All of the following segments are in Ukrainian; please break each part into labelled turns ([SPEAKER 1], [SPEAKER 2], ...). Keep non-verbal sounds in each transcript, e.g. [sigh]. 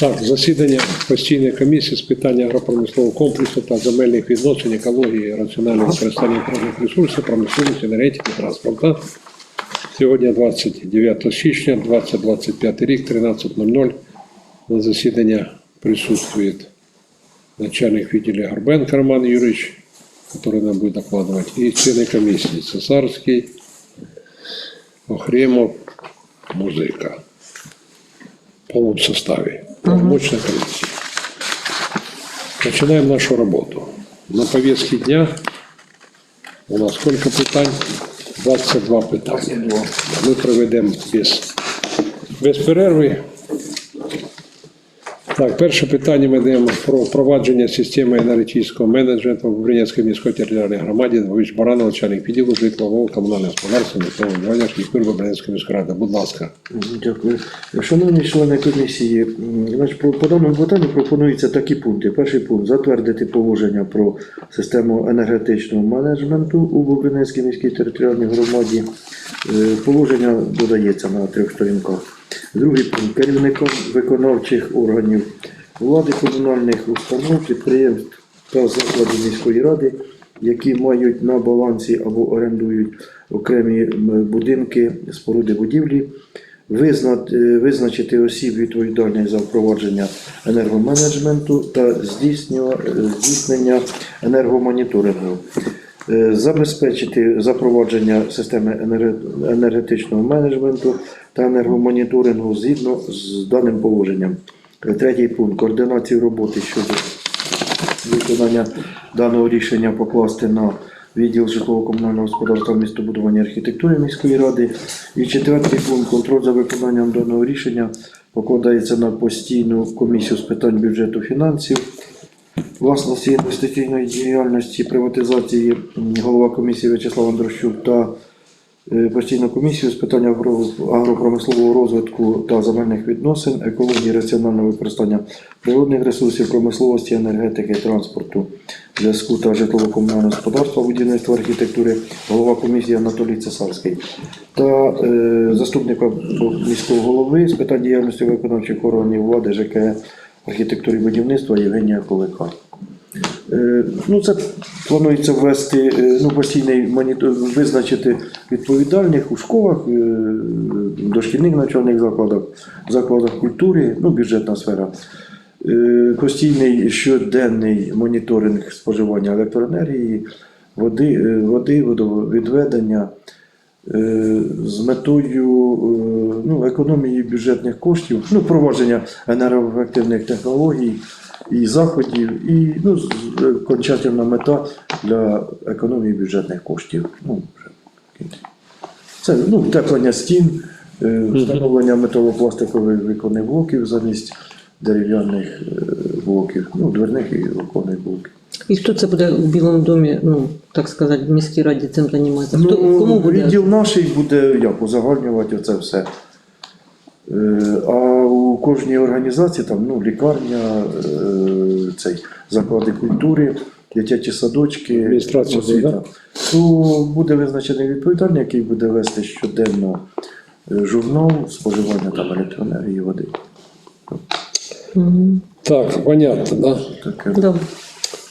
[SPEAKER 1] Так, засідання постійної комісії з питань агропромислового комплексу та земельних відносин, екології, раціонального використання природних ресурсів, промисловості, енергетики, транспорту. Сьогодні 29 січня, 2025 рік, 13.00. На засідання присутствує начальник відділу Горбенко Роман Юрьевич, который нам будет докладывать, и члены комиссии Цесарский, Охремов, Музыка в полном составе. Полномочная комиссии. Начинаем нашу работу. На повестке дня у нас сколько питань? 22 питання. Ми проведемо без, без перерви. Так, перше питання ми даємо про впровадження системи енергетичного менеджменту в Бринецькій міської територіальній громаді. Двович Баранов, начальник відділу житлового комунального господарства, міського врядування, Шкіпир Бринецької міської ради. Будь ласка.
[SPEAKER 2] Дякую. Шановні члени комісії, по, даному питанню пропонуються такі пункти. Перший пункт затвердити положення про систему енергетичного менеджменту у Бобринецькій міській територіальній громаді. Е, Положення додається на трьох сторінках. Другий пункт керівникам виконавчих органів влади комунальних установ, підприємств та закладів міської ради, які мають на балансі або орендують окремі будинки, споруди будівлі, е, визначити осіб відповідальних за впровадження енергоменеджменту та е, здійснення енергомоніторингу. Е, Забезпечити запровадження системи енергетичного менеджменту та енергомоніторингу згідно з даним положенням. Е, Третій пункт координацію роботи щодо виконання даного рішення покласти на відділ житлово-комунального господарства містобудування архітектури міської ради. І четвертий пункт контроль за виконанням даного рішення покладається на постійну комісію з питань бюджету фінансів. Власності інвестиційної діяльності, приватизації голова комісії В'ячеслав Андрощук та е, постійну комісію з питань агропромислового розвитку та земельних відносин, екології, раціонального використання природних ресурсів, промисловості, енергетики, транспорту, зв'язку та житлово-комунального господарства, будівництва архітектури, голова комісії Анатолій Цесарський та е, заступника міського голови з питань діяльності виконавчих органів влади, ЖК, архітектури будівництва Євгенія Кулика. Е, Ну, це планується ввести е, ну, постійний монітор, визначити відповідальних у школах, е, дошкільних навчальних закладах, закладах культури, ну, бюджетна сфера. Постійний щоденний моніторинг споживання електроенергії, води, води водовідведення з метою ну, економії бюджетних коштів, ну, впровадження енергоефективних технологій і заходів, і ну, е, мета для економії бюджетних коштів. Ну. Це ну, утеплення стін, е, встановлення металопластикових віконних блоків замість дерев'яних е, блоків, ну, дверних і оконних блоків.
[SPEAKER 3] І хто це буде у Білому домі, ну так сказати, в міській раді цим займатися? Хто кому буде?
[SPEAKER 2] Ну, відділ наш буде як узагальнювати це все. Е, А у кожній організації, там, ну, лікарня, е, цей, заклади культури, дитячі садочки,
[SPEAKER 1] Адміністрація
[SPEAKER 2] освіта,
[SPEAKER 1] да?
[SPEAKER 2] то буде визначений відповідальний, який буде вести щоденно е, журнал споживання там, електроенергії води.
[SPEAKER 1] Так, понятно, да?
[SPEAKER 2] Таке.
[SPEAKER 3] Да.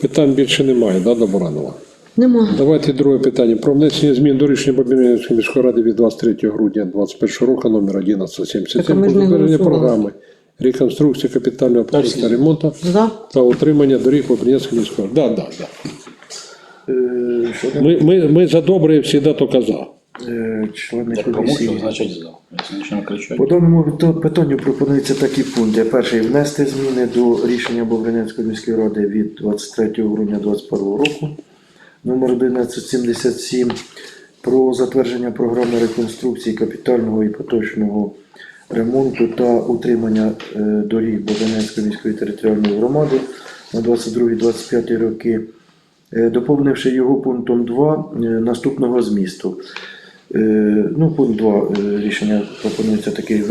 [SPEAKER 1] Питань більше немає, да, до Баранова?
[SPEAKER 3] Нема.
[SPEAKER 1] Давайте друге питання. Про внесення змін до рішення Бобринецької міської ради від 23 грудня 2021 року номер 1177
[SPEAKER 3] Так, а ми
[SPEAKER 1] про затвердження програми реконструкції капітального проєкту ремонту
[SPEAKER 3] За?
[SPEAKER 1] та утримання доріг Бобринецької міської ради. Да, да, да.
[SPEAKER 2] Е,
[SPEAKER 1] Ми, ми, ми за добре завжди тільки за.
[SPEAKER 2] е, члени комісії. По даному питанню пропонуються такі пункти. Перший внести зміни до рішення Бобринецької міської ради від 23 грудня 2021 року номер 1177 про затвердження програми реконструкції капітального і поточного ремонту та утримання е, доріг Богданецької міської територіальної громади на 22-25 роки, е, доповнивши його пунктом 2 е, наступного змісту. Е, Ну, пункт 2 рішення пропонується такий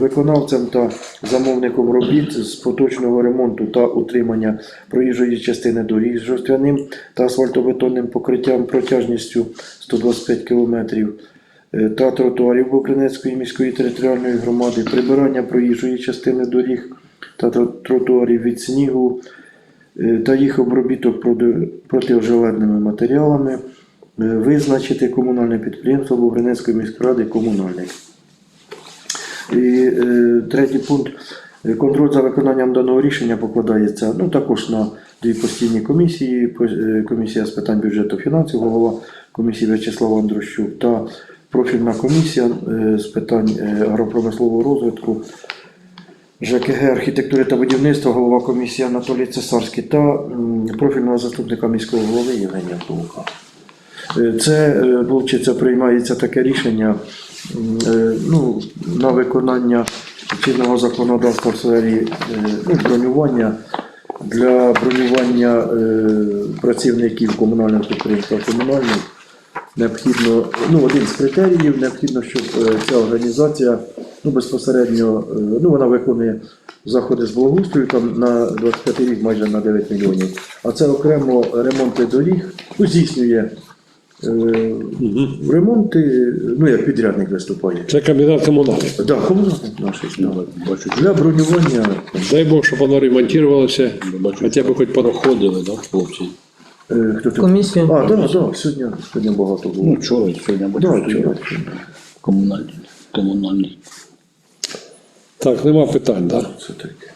[SPEAKER 2] виконавцем та замовником робіт з поточного ремонту та утримання проїжджої частини доріг з жорсткяним та асфальтобетонним покриттям протяжністю 125 км е, та тротуарів Бокринецької міської територіальної громади, прибирання проїжджої частини доріг та тротуарів від снігу е, та їх обробіток проти- протиожеледними матеріалами, е, визначити комунальне підприємство Богринецької міської ради комунальник. І е, третій пункт. Е, Контроль за виконанням даного рішення покладається ну, також на дві постійні комісії. Е, Комісія з питань бюджету фінансів, голова комісії В'ячеслав Андрощук та профільна комісія е, з питань е, агропромислового розвитку, ЖКГ, архітектури та будівництва, голова комісії Анатолій Цесарський та профільного заступника міського голови Євгенія Тулка. Е, Це, виходить, приймається таке рішення е, ну, на виконання чинного законодавства в сфері е, ну, бронювання для бронювання е, працівників комунального підприємства комунальних необхідно, ну, один з критеріїв, необхідно, щоб е, ця організація ну, безпосередньо е, ну, вона виконує заходи з благоустрою там на 25 рік майже на 9 мільйонів. А це окремо ремонти доріг, ну, здійснює е, ремонти, ну як підрядник виступає.
[SPEAKER 1] Це комбінат комунальний.
[SPEAKER 2] Да, комунальник наш. Да.
[SPEAKER 4] Бачу,
[SPEAKER 2] Для бронювання.
[SPEAKER 1] Дай Бог, щоб воно ремонтувалося, хоча б хоч по
[SPEAKER 4] проходили, да, хлопці.
[SPEAKER 2] Е, хто там?
[SPEAKER 3] Комісію.
[SPEAKER 2] А, так, да, да, сьогодні, сьогодні багато було.
[SPEAKER 4] Ну, вчора, сьогодні бачу,
[SPEAKER 2] Да, вчора.
[SPEAKER 4] комунальні. комунальні.
[SPEAKER 1] Так, нема питань, так? Да?
[SPEAKER 2] Це таке.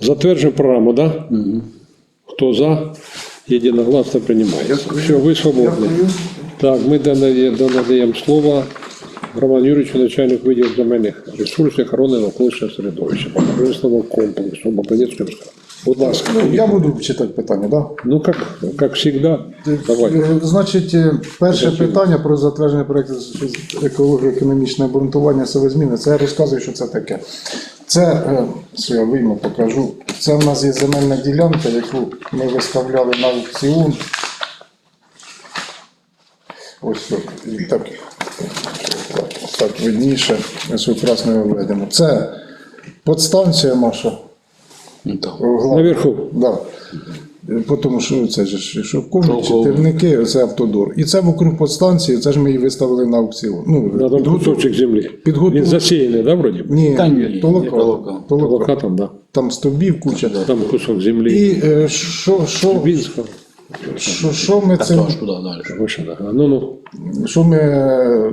[SPEAKER 1] Затверджуємо програму, так? Да?
[SPEAKER 4] Угу.
[SPEAKER 1] Хто за? Єдиногласно приймається.
[SPEAKER 2] Дякую.
[SPEAKER 1] Все, ви свободні.
[SPEAKER 2] Дякую.
[SPEAKER 1] Так, ми надаємо слово Роману Юрійовичу, начальник відділу земельних ресурсів, охорони навколишнього середовища, промислового комплексу, Баканецького. Будь ласка.
[SPEAKER 5] Ну, я буду читати питання, да?
[SPEAKER 1] Ну, как, как всегда, давай.
[SPEAKER 5] Е, Значить, е, перше питання про затвердження проєкту з еколого-економічне обґрунтування зміни. Це я розказую, що це таке. Це, е, що я вийму, покажу. Це в нас є земельна ділянка, яку ми виставляли на аукціон. Ось так, так, видніше, ось якраз ми виведемо. Це подстанція наша.
[SPEAKER 4] Ну.
[SPEAKER 1] Наверху.
[SPEAKER 5] Да. Е, Тому що це ж Шовковні,
[SPEAKER 4] Шовковні.
[SPEAKER 5] Черники, це автодор. І це вокруг подстанції, це ж ми її виставили на аукціон. Ну,
[SPEAKER 1] Надо
[SPEAKER 5] підготов-
[SPEAKER 1] кусочек земли.
[SPEAKER 5] Підготов-
[SPEAKER 1] Він засеянный, да, вроде? бы?
[SPEAKER 5] Ні,
[SPEAKER 4] Та ні,
[SPEAKER 5] толока.
[SPEAKER 4] толока.
[SPEAKER 5] толока.
[SPEAKER 1] Толока там, да.
[SPEAKER 5] Там стовбів куча.
[SPEAKER 1] Там кусок земли.
[SPEAKER 5] І е, що, що,
[SPEAKER 1] Винского.
[SPEAKER 5] що, що, ми
[SPEAKER 4] Так,
[SPEAKER 5] цим,
[SPEAKER 4] то аж куди далі?
[SPEAKER 1] Выше, да. Ну, ну.
[SPEAKER 5] що, ми,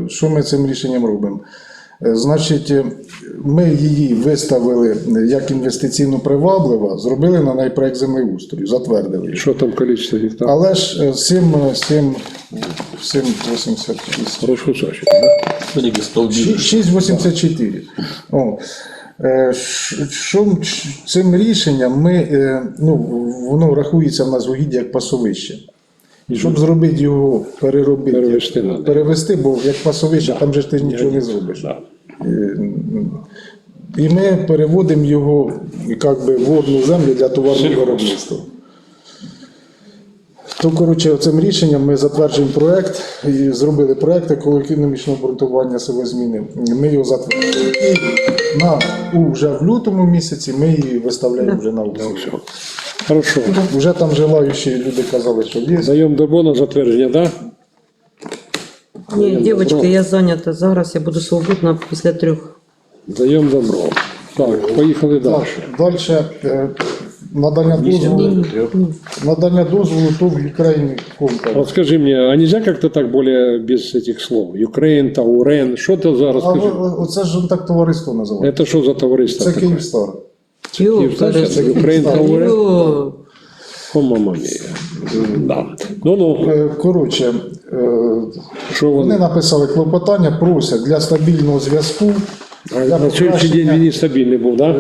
[SPEAKER 5] що ми цим рішенням робимо? Е, Значить, е, ми її виставили е, як інвестиційно приваблива, зробили на неї проект землеустрою, затвердили.
[SPEAKER 1] Что там количество гектаров?
[SPEAKER 5] Але ж е, 7, 7, 7,86.
[SPEAKER 1] Хороший кусочек, да?
[SPEAKER 5] 6,84. О. Що цим рішенням ми, ну, воно рахується в нас вугіддя як пасовище. Щоб зробити його, переробити,
[SPEAKER 1] Перевести надо.
[SPEAKER 5] перевести, бо як пасовище, там же ж ти нічого не зробиш.
[SPEAKER 1] Да.
[SPEAKER 5] І ми переводимо його як би, в водну землю для товарного виробництва. То, коротше, цим рішенням ми затверджуємо проект і зробили проект екологічного обґрунтування силозміни. Ми його затвердили. І на, у, вже в лютому місяці ми її виставляємо вже на аукціон.
[SPEAKER 1] Хорошо.
[SPEAKER 5] Вже там желаючі люди казали, що є.
[SPEAKER 1] Даем добро на затвердження, да?
[SPEAKER 3] Ні, дівчатки, я зайнята. Зараз я буду свободна після трьох.
[SPEAKER 1] Даем добро. Так, поїхали далі.
[SPEAKER 5] Далі надання дозволу, надання дозволу ТОВ Ukraine Company.
[SPEAKER 1] Расскажи мне, а нельзя как-то так более без этих слов? Украин, Таурен, что это за,
[SPEAKER 5] А
[SPEAKER 1] расскажи.
[SPEAKER 5] о- оце ж так товариство називається.
[SPEAKER 1] Это что за товариство
[SPEAKER 5] Це
[SPEAKER 1] такое?
[SPEAKER 5] Київстар.
[SPEAKER 3] Йо,
[SPEAKER 1] Киевстар,
[SPEAKER 3] перед-
[SPEAKER 1] сейчас Украин,
[SPEAKER 5] Так.
[SPEAKER 1] Таурен?
[SPEAKER 3] Йо.
[SPEAKER 1] О, мама мия. Да. Ну-ну,
[SPEAKER 5] Е, Коротше, е,
[SPEAKER 1] что
[SPEAKER 5] вони
[SPEAKER 1] он...
[SPEAKER 5] написали клопотання, просять для стабільного зв'язку.
[SPEAKER 1] А
[SPEAKER 5] для
[SPEAKER 1] на сьогоднішній день
[SPEAKER 5] покращення-
[SPEAKER 1] він нестабільний був, да?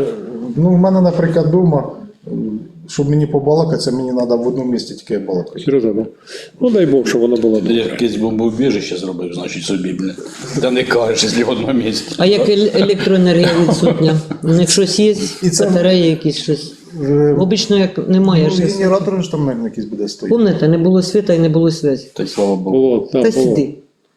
[SPEAKER 5] Ну, в мене, наприклад, вдома, щоб мені побалакатися, мені треба в одному місці тільки балакати.
[SPEAKER 1] Серйозно, да? Ну дай Бог, щоб воно було
[SPEAKER 4] Я
[SPEAKER 1] добре.
[SPEAKER 4] якесь бомбоубіжище зробив, значить собі, блін. Та не кажеш, якщо в одному місці.
[SPEAKER 3] А як ел- електроенергія відсутня? У них щось є,
[SPEAKER 5] І це-
[SPEAKER 3] батареї якісь щось.
[SPEAKER 5] Е,
[SPEAKER 3] Обично як немає.
[SPEAKER 5] Ну,
[SPEAKER 3] ж.
[SPEAKER 5] генератор ж там мабуть, якийсь буде стоїти.
[SPEAKER 3] Помните, не було світа і не було зв'язку.
[SPEAKER 4] Та й слава Богу.
[SPEAKER 1] Було,
[SPEAKER 3] Та
[SPEAKER 1] так, було.
[SPEAKER 3] сиди.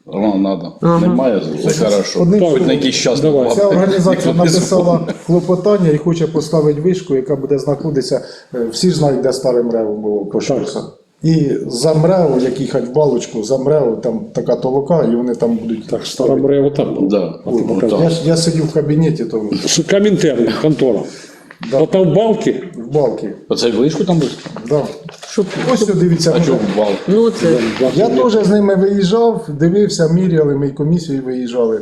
[SPEAKER 4] Воно надо.
[SPEAKER 3] Ага.
[SPEAKER 4] Немає, все хорошо.
[SPEAKER 5] Одним
[SPEAKER 4] Хоч
[SPEAKER 5] словом,
[SPEAKER 4] на якийсь час
[SPEAKER 1] давай.
[SPEAKER 5] Ця
[SPEAKER 4] платити.
[SPEAKER 5] організація
[SPEAKER 4] Ніхто не
[SPEAKER 5] написала клопотання і хоче поставити вишку, яка буде знаходитися. е, Всі ж знають, де старим ревом було по Щуса. І за МРЕО, як їхати в балочку, за МРЕО, там така толока, і вони там будуть.
[SPEAKER 1] Так, стара мрево там був.
[SPEAKER 4] Да.
[SPEAKER 1] Ти
[SPEAKER 4] Ну.
[SPEAKER 5] Я, ж- я сидів в кабінеті, то
[SPEAKER 1] С- Комінтерн, контора. А там балки.
[SPEAKER 5] в балки.
[SPEAKER 4] Оцей вишку там був?
[SPEAKER 5] Да.
[SPEAKER 3] Щоб,
[SPEAKER 5] Ось що дивіться.
[SPEAKER 4] А
[SPEAKER 3] ну це
[SPEAKER 5] Я теж з ними виїжджав, дивився, міряли, ми й комісії виїжджали.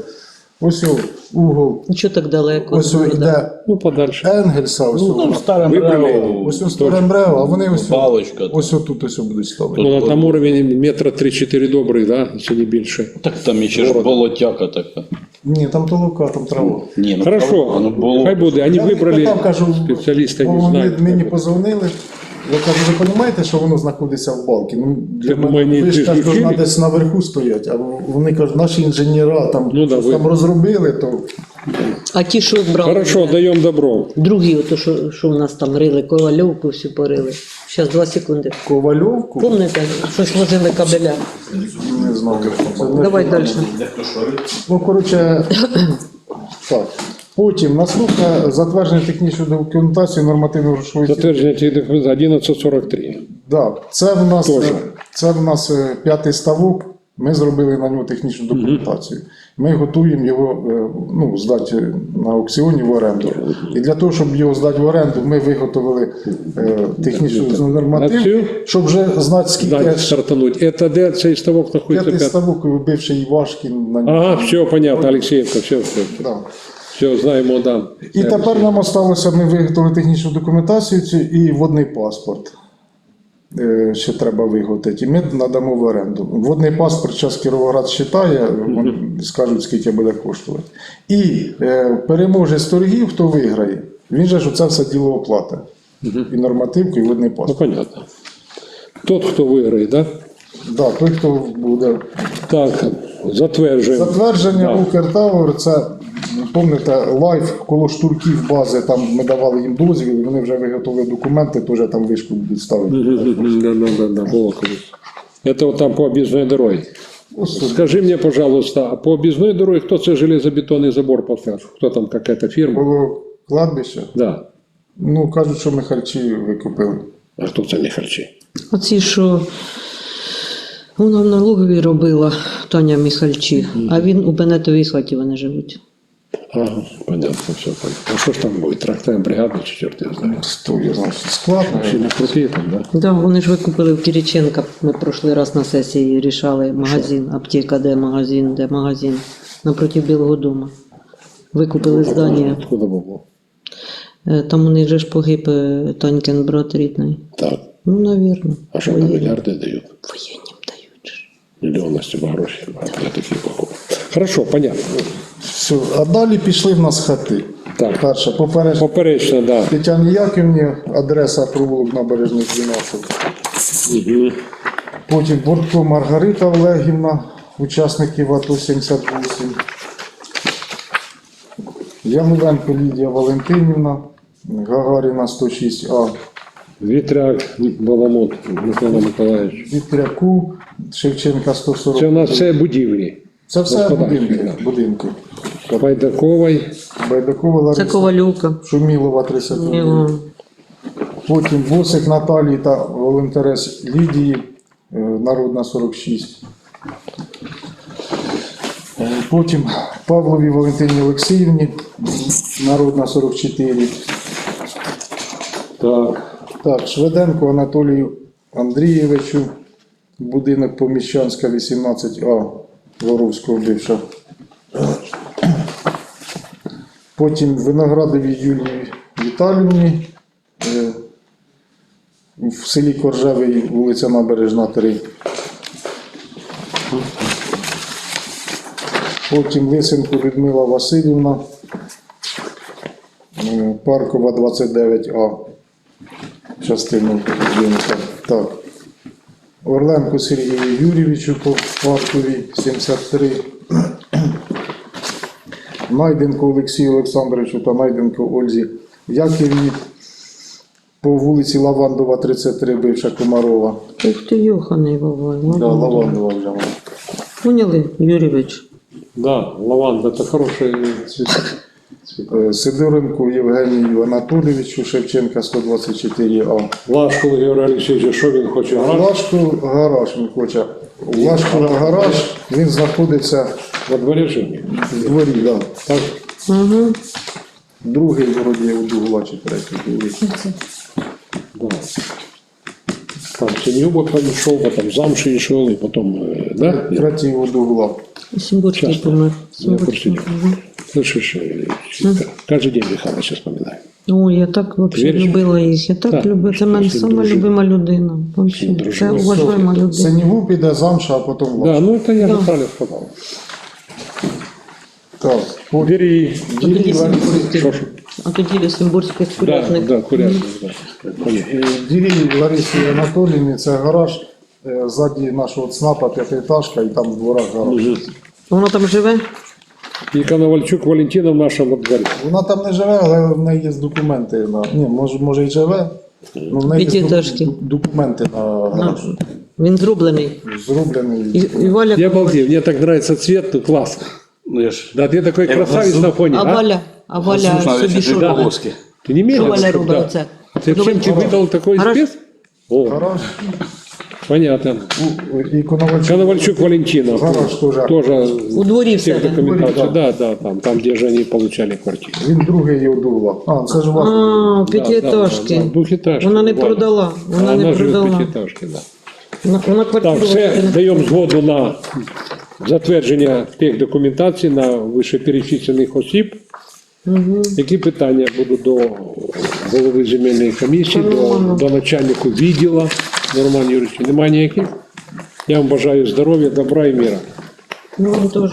[SPEAKER 5] Ось о, угол,
[SPEAKER 3] нічого так далеко.
[SPEAKER 5] ось о,
[SPEAKER 3] Ну,
[SPEAKER 5] йде
[SPEAKER 1] Ну, подальше.
[SPEAKER 5] Енгельса, ось о,
[SPEAKER 4] Там старе
[SPEAKER 1] Випрямили.
[SPEAKER 4] мрео.
[SPEAKER 5] ось о старе МРЕО, а вони ось, о-
[SPEAKER 4] Балочка.
[SPEAKER 5] ось тут ось о будуть ставити.
[SPEAKER 1] Ну, на там уровень метра 3-4 добрих, да, якщо не більше.
[SPEAKER 4] Так там іще ж болотяка така.
[SPEAKER 5] Ні, там толока, там трава.
[SPEAKER 4] Ні, ну
[SPEAKER 1] Хорошо,
[SPEAKER 4] ну було.
[SPEAKER 1] хай буде. Они
[SPEAKER 5] Я
[SPEAKER 1] вибрали
[SPEAKER 5] питав, кажу,
[SPEAKER 1] спеціаліста,
[SPEAKER 5] бо
[SPEAKER 1] не
[SPEAKER 5] вони
[SPEAKER 1] знають.
[SPEAKER 5] мені позвонили. Я кажу, ви розумієте, що воно знаходиться в балці? Ну, для
[SPEAKER 1] Я
[SPEAKER 5] мене ви ж
[SPEAKER 1] ти
[SPEAKER 5] кажуть, вона десь наверху стоять, а вони кажуть, наші інженера там,
[SPEAKER 1] Ну да,
[SPEAKER 5] щось
[SPEAKER 1] ви-
[SPEAKER 5] там розробили, то
[SPEAKER 3] А ті, що брали,
[SPEAKER 1] Хорошо, даємо добро.
[SPEAKER 3] другі, ото що, що в нас там рили, ковальовку всю порили. Зараз два секунди.
[SPEAKER 5] Ковальовку,
[SPEAKER 3] Помните, щось возили кабеля.
[SPEAKER 5] не знаю. Це не-
[SPEAKER 3] Давай далі.
[SPEAKER 5] Ну, коротше, [coughs] так. Потім наступне затвердження технічної документації нормативно грошової
[SPEAKER 1] Затвердження цієї документації 1143.
[SPEAKER 5] Да, це в нас,
[SPEAKER 1] Тоже.
[SPEAKER 5] це в нас е, п'ятий ставок. Ми зробили на нього технічну документацію. Ми готуємо його е, ну, здати на аукціоні в оренду. І для того, щоб його здати в оренду, ми виготовили е, технічну норматив, щоб вже знати, скільки
[SPEAKER 1] Дайте стартануть. Это де цей ставок знаходиться?
[SPEAKER 5] п'ятий
[SPEAKER 1] п'ят-
[SPEAKER 5] ставок вибивший Івашкін на ньому.
[SPEAKER 1] Ага, все понятно, Алексеєвка, все, все.
[SPEAKER 5] Да.
[SPEAKER 1] Все, знаємо, да.
[SPEAKER 5] І тепер нам осталося, ми виготовили технічну документацію і водний паспорт. е, Ще треба виготовити. І ми надамо в оренду. Водний паспорт час Кіровоград вони скажуть, скільки буде коштувати. І е, переможець торгів, хто виграє, він же ж це все діло оплата. І нормативку, і водний
[SPEAKER 1] Ну,
[SPEAKER 5] паспорт.
[SPEAKER 1] понятно. Тот, хто виграє, да?
[SPEAKER 5] Да, той, хто буде.
[SPEAKER 1] Так, затверджуємо.
[SPEAKER 5] Затвердження Укртавер, це пам'ятаєте, лайф коло штурків бази, там ми давали їм дозвіл, і вони вже виготовили документи, теж там вишку будуть ставити.
[SPEAKER 1] Мгм, Да, да, да, да, було колись. Это вот там по об'їзній дорогі.
[SPEAKER 5] Ось
[SPEAKER 1] Скажи мне, пожалуйста, а по объездной дороге кто це железобетонный забор поставил? Кто там, какая-то фирма?
[SPEAKER 5] Коло кладбища.
[SPEAKER 1] Да.
[SPEAKER 5] Ну, кажуть, що Михальчі викупили.
[SPEAKER 1] А хто це не харчі?
[SPEAKER 3] Оці, що вона в налогові робила Таня Міхальчі, а він у Бенетовій хаті вони живуть.
[SPEAKER 1] Ага, понятно, все понятно. А що ж там буде? Трактовая бригада, чи черт я знаю.
[SPEAKER 5] Я знаю, склад.
[SPEAKER 1] Всі на крутые там, да?
[SPEAKER 3] Да, вони ж викупили в Кириченка. Ми прошлий раз на сесії рішали магазин, аптека, де магазин, де магазин, напроти Білого дому. Викупили здання.
[SPEAKER 1] Откуда було?
[SPEAKER 3] Е, Там у них же ж погиб е, Танькин брат рідний.
[SPEAKER 1] Так.
[SPEAKER 3] Ну, навірно.
[SPEAKER 1] А що там мільярди дають?
[SPEAKER 3] Дають. Же ж.
[SPEAKER 1] Мільйонна гроші. Хорошо, понятно.
[SPEAKER 5] Все. А далі пішли в нас хати.
[SPEAKER 1] Так.
[SPEAKER 5] Перше, попередньо.
[SPEAKER 1] Поперечно, да.
[SPEAKER 5] Тетяні Яківні, адреса провулок набережний 12.
[SPEAKER 1] Угу.
[SPEAKER 5] Потім Бортко Маргарита Олегівна, учасників АТО 78. Ямовенко Лідія Валентинівна, Гагаріна 106А,
[SPEAKER 1] Вітряк, Баламут, Микола Миколаївич.
[SPEAKER 5] Вітряку, Шевченка 140.
[SPEAKER 1] Це у нас все будівлі.
[SPEAKER 5] Це все
[SPEAKER 1] Господарчі,
[SPEAKER 5] будинки.
[SPEAKER 1] да.
[SPEAKER 5] будинки.
[SPEAKER 1] Пайдаковий.
[SPEAKER 5] Байдакова Лариса,
[SPEAKER 3] Це Ковалюка.
[SPEAKER 5] Шумілова 31.
[SPEAKER 3] Його.
[SPEAKER 5] Потім Босик Наталії та волонтерес Лідії, е, народна 46. Е, Потім Павлові Валентині Олексіївні, народна 44.
[SPEAKER 1] Так.
[SPEAKER 5] Так, Шведенко Анатолію Андрійовичу, будинок Поміщанська, 18А, Воровського бивша. Потім Виноградові Юлії Віталівні, е, в селі Коржевий, вулиця Набережна 3. Потім Лисенко Людмила Васильівна, е, Паркова 29А частину будинка. Так. Орленко Сергію Юрійовичу по Паркові 73. Найденко Олексію Олександровичу та Найденко Ользі Яківні по вулиці Лавандова, 33, бивша Комарова.
[SPEAKER 3] Ух ти, Йоханий Вовай.
[SPEAKER 5] Да, Лавандова вже.
[SPEAKER 3] Поняли, Юрійович?
[SPEAKER 1] Да, лаванда, это хороший цвет.
[SPEAKER 5] Е, Сидоренку Євгенію Анатолійовичу Шевченка 124А.
[SPEAKER 1] Лашку Георгій Олексійович, що він хоче грати?
[SPEAKER 5] Лашку гараж він хоче. Лашку гараж він знаходиться
[SPEAKER 1] Во дворі
[SPEAKER 5] в дворі, да.
[SPEAKER 1] Так?
[SPEAKER 3] Угу.
[SPEAKER 5] другий вроді у дугла чи третій другий.
[SPEAKER 1] Да. Там Синюба йшов, потім замші йшов, і потім, е, да?
[SPEAKER 5] Третій у дугла.
[SPEAKER 3] Сімбурський помер. Сімбурський.
[SPEAKER 1] курсі. Ну що ж, кожен день Михайловича вспоминаю.
[SPEAKER 3] Ой, я так вообще
[SPEAKER 1] Віриш?
[SPEAKER 3] любила їх. Я так
[SPEAKER 1] Так,
[SPEAKER 3] любила. Це в мене
[SPEAKER 1] з
[SPEAKER 3] сама
[SPEAKER 1] дружив.
[SPEAKER 3] любима людина. Вообще.
[SPEAKER 1] дружив.
[SPEAKER 3] Це уважаема людина.
[SPEAKER 5] Синігу піде замша, а потім Лаш.
[SPEAKER 1] Да, ну це я правильно сказав.
[SPEAKER 5] Так, по
[SPEAKER 1] Двері,
[SPEAKER 3] А тоді Сімбурський.
[SPEAKER 1] Ж?
[SPEAKER 3] А тоді Сімбурський
[SPEAKER 1] Да,
[SPEAKER 3] курятник.
[SPEAKER 1] да, курятник, да. Понятно.
[SPEAKER 5] Е, Дірі Ларисі Анатоліївні це гараж е, ззаді нашого ЦНАПа п'ятиэтажка і там в дворах гараж.
[SPEAKER 3] Вона там живе?
[SPEAKER 1] І Коновальчук Валентина в нашому дворі.
[SPEAKER 5] Вона там не живе, але в неї є документи на. Ні, може, може і живе. Ну, в неї є
[SPEAKER 3] П'ятиэтажки.
[SPEAKER 5] ду- документи на гараж.
[SPEAKER 3] Він зроблений.
[SPEAKER 5] Зроблений.
[SPEAKER 3] І, і Валя,
[SPEAKER 1] Я обалдел, мне так нравится цвет, ну класс.
[SPEAKER 4] Ну я ж.
[SPEAKER 1] Да, ты такой
[SPEAKER 4] Я
[SPEAKER 1] красавец
[SPEAKER 4] газу-
[SPEAKER 1] на фоне,
[SPEAKER 3] а
[SPEAKER 1] а?
[SPEAKER 3] Валя, а Валя
[SPEAKER 4] Слушно,
[SPEAKER 3] собі
[SPEAKER 4] значить,
[SPEAKER 3] що
[SPEAKER 4] да.
[SPEAKER 3] робить?
[SPEAKER 4] Полоски.
[SPEAKER 1] Ты не
[SPEAKER 3] Що
[SPEAKER 1] мерил?
[SPEAKER 3] Валя робить оце?
[SPEAKER 1] Ты зачем тебе выдал такой
[SPEAKER 3] Гараж?
[SPEAKER 1] спец? О,
[SPEAKER 5] Гараж.
[SPEAKER 1] понятно.
[SPEAKER 5] У- І Коновальчук.
[SPEAKER 1] Коновальчук Валентина.
[SPEAKER 5] Гараж тоже.
[SPEAKER 1] Тоже
[SPEAKER 3] У дворі в
[SPEAKER 1] всех
[SPEAKER 3] себе.
[SPEAKER 1] документаций. Да, да, там, там, где же они получали квартиру.
[SPEAKER 5] Він другий його дугла. А, це ж у вас.
[SPEAKER 3] А,
[SPEAKER 1] Да, да,
[SPEAKER 3] п'ятиэтажки.
[SPEAKER 1] да, да, двухэтажки.
[SPEAKER 3] Вона не
[SPEAKER 1] Валя.
[SPEAKER 3] продала. Вона
[SPEAKER 1] А
[SPEAKER 3] не
[SPEAKER 1] она живет в
[SPEAKER 3] продала.
[SPEAKER 1] пятиэтажке, да.
[SPEAKER 3] Вона, вона квартиру
[SPEAKER 1] Так, все,
[SPEAKER 3] викинула.
[SPEAKER 1] даємо згоду на затвердження тих документацій на вищеперечислених осіб. Які питання будуть до голови земельної комісії, до,
[SPEAKER 3] Нормально.
[SPEAKER 1] до начальнику відділу Роман Юрьевич, Немає ніяких? Я вам бажаю здоров'я, добра і міра.
[SPEAKER 3] Ну, він теж.